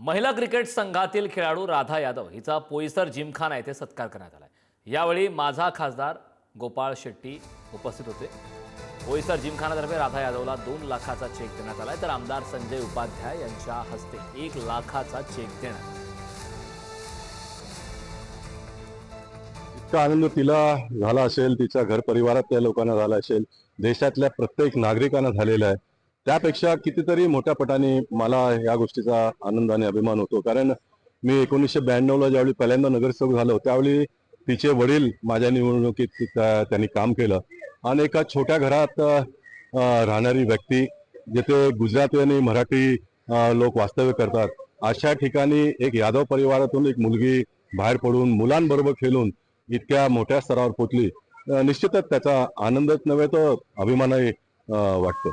महिला क्रिकेट संघातील खेळाडू राधा यादव हिचा पोईसर जिमखाना येथे सत्कार करण्यात आला यावेळी माझा खासदार गोपाळ शेट्टी उपस्थित होते. पोईसर जिमखानातर्फे राधा यादवला दोन लाखाचा चेक देण्यात आलाय. तर आमदार संजय उपाध्याय यांच्या हस्ते एक लाखाचा चेक देण्यात इतका आनंद तिला झाला असेल तिच्या घर परिवारातल्या लोकांना झाला असेल देशातल्या प्रत्येक नागरिकांना झालेला आहे. त्यापेक्षा कितीतरी मोठ्या पटाने मला या गोष्टीचा आनंद आणि अभिमान होतो. कारण मी एकोणीसशे ब्याण्णवला ज्यावेळी पहिल्यांदा नगरसेवक झालो त्यावेळी तिचे वडील माझ्या निवडणुकीत त्यांनी काम केलं. आणि एका छोट्या घरात राहणारी व्यक्ती जिथे गुजराती आणि मराठी लोक वास्तव्य करतात अशा ठिकाणी एक यादव परिवारातून एक मुलगी बाहेर पडून मुलांबरोबर खेळून इतक्या मोठ्या स्तरावर पोचली निश्चितच त्याचा आनंदच नव्हे तर अभिमानही अं, वाटतो.